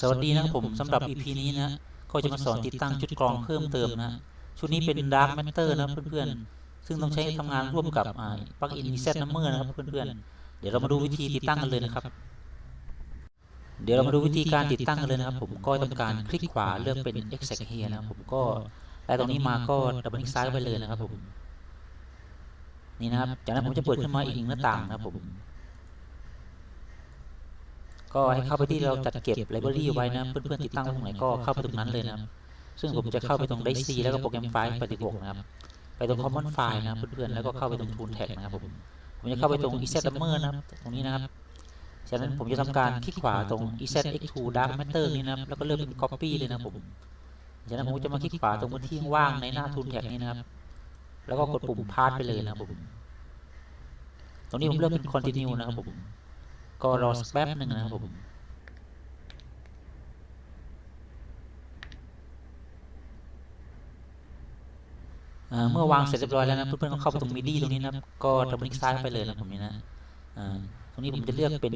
สวัสดีนะครับผมสำหรับ EP นี้นะก็จะมาสอนติดตั้งชุดกรองเพิ่มเติมนะชุดนี้เป็น Dark Matter นะเพื่อนๆ ซึ่งต้องใช้ทำงานร่วมกับปลั๊กอิน Z Number นะครับเพื่อนๆ เดี๋ยวเรามาดูวิธีติดตั้งกันเลยนะครับ เดี๋ยวเรามาดูวิธีการติดตั้งกันเลยนะครับผมก็ทำการคลิกขวาเลือกเป็น Exact Here นะครับผมก็ได้ตรงนี้มาก็ดับเบิลคลิกซ้ายไปเลยนะครับผมนี่นะครับจากนั้นผมจะเปิดขึ้นมาอีกหนึ่งหน้าต่างนะครับผม ก็ให้เข้าไปที่เราจัดเก็บไลบรารีไว้นะ เพื่อนๆติดตั้งไว้ตรงไหนก็เข้าไปตรงนั้นเลยนะครับซึ่งผมจะเข้าไปตรงไดซีแล้วก็โปรแกรมไฟล์86นะครับ ไปตรง Common File นะเพื่อนๆแล้วก็เข้าไปตรง Tool Tag นะครับผมผมจะเข้าไปตรง EZ Hammer นะครับตรงนี้นะครับจากนั้นผมจะทำการคลิกขวาตรง EZX2 Dark Matter นี่นะครับแล้วก็เลือกเป็น Copy เลยนะครับผมจากนั้นผมจะมาคลิกขวาตรงพื้นที่ว่างในหน้า Tool Tag นี้นะครับ แล้วก็กดปุ่ม Path ไปเลยนะครับผมตรงนี้ผมเลือกเป็น Continue นะครับผม ก็รอสักแป๊บหนึ่งนะครับผมอ่าเมื่อวางเสร็จเรียบร้อยแล้วนะเพื่อนๆก็เข้าไปตรงมิดี้ตรงนี้นะครับ ก็ดับเบิลคลิกซ้ายไปเลยนะผมนี่นะอ่าตรงนี้ผมจะเลือกเป็น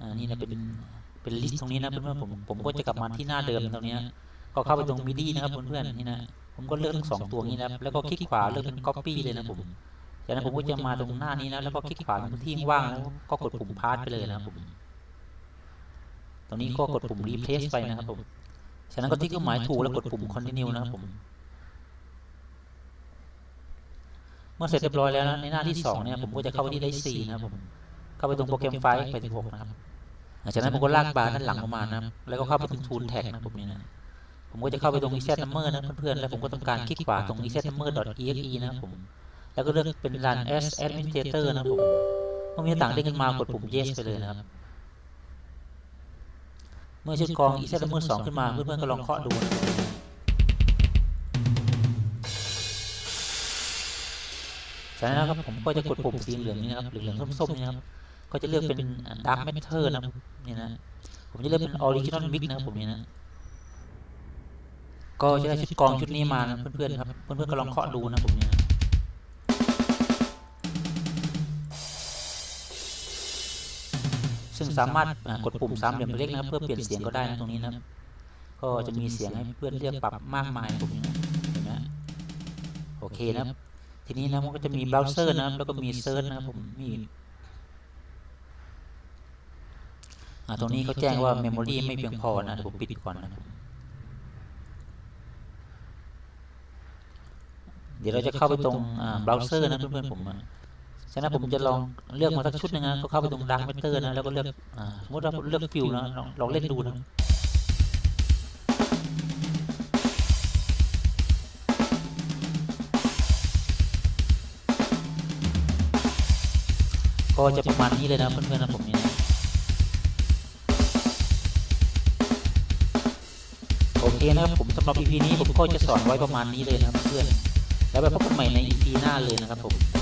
อ่านี่นะเป็นเป็นลิสต์ตรงนี้นะเพื่อนๆผมผมก็จะกลับมาที่หน้าเดิมตรงนี้นะก็เข้าไปตรงมิดี้นะครับเพื่อนๆนี่นะผมก็เลือกทั้งสองตัวนี้นะครับแล้วก็คลิกขวาเลือกเป็น copy เลยนะผม จากนั้นผมก็จะมาตรงหน้านี้นะแล้วก็คลิกขวาตรงที่ว่างแล้วก็กดปุ่มพาสไปเลยนะครับผมตรงนี้ก็กดปุ่ม replace ไปนะครับผมจากนั้นก็ที่เครื่องหมายถูกแล้วกดปุ่ม continue นะครับผมเมื่อเสร็จเรียบร้อยแล้วนะในหน้าที่สองเนี่ยผมก็จะเข้าไปที่ไดซีนะครับผมเข้าไปตรงโปรแกรมไฟล์ไปถึงหกนะครับหลังจากนั้นผมก็ลากบาร์ด้านหลังออกมานะครับแล้วก็เข้าไปตรงทูลแท็กนะครับผมนี่นะผมก็จะเข้าไปตรง EZ Number นะเพื่อนๆแล้วผมก็ต้องการคลิกขวาตรง EZ Number .exe นะครับผม แล้วก็เลือกเป็น Run as Administrator นะครับผมเมื่อมีหน้าต่างเด้งขึ้นมากดปุ่ม Yes ไปเลยนะครับ เมื่อชุดกรอง EZ Number 2ขึ้นมาเพื่อนๆก็ลองเคาะดูนะครับจากนั้นนะครับผมก็จะกดปุ่มสีเหลืองนี้นะครับเหลืองๆส้มๆนี่นะครับก็จะเลือกเป็น Dark Matter นะครับนี่นะผมจะเลือกเป็น Original Mix นะครับผมนี่นะก็จะได้ชุดกรองชุดนี้มานะเพื่อนๆครับเพื่อนๆก็ลองเคาะดูนะผมนี่นะ ซึ่งสามารถอ่ากดปุ่มสามเหลี่ยมเล็กนะครับเพื่อเปลี่ยนเสียงก็ได้นะตรงนี้นะครับก็จะมีเสียงให้เพื่อนเลือกปรับมากมายผมนี่นะเห็นไหมโอเคนะครับทีนี้นะมันก็จะมีเบราว์เซอร์นะครับแล้วก็มีเซิร์ชนะครับผมมีอ่าตรงนี้เขาแจ้งว่าเมมโมรีไม่เพียงพอนะเดี๋ยวผมปิดก่อนนะครับเดี๋ยวเราจะเข้าไปตรงอ่าเบราว์เซอร์นะเพื่อนๆผมอะ ฉะนั้นผมจะลองเลือกมาสักชุดหนึงนะก็เข้าไปตรงดักเมเตอร์นะแล้วก็เลือกอ่าสมมติว่าเลือกฟิวนะลองลองเล่นดูนะก็จะประมาณนี้เลยนะเพื่อนๆนะผมเนี่ยโอเคนะครับผมสำหรับ EP นี้ผมก็จะสอนไว้ประมาณนี้เลยนะครับเพื่อนๆแล้วไปพบกันใหม่ใน EP หน้าเลยนะครับผม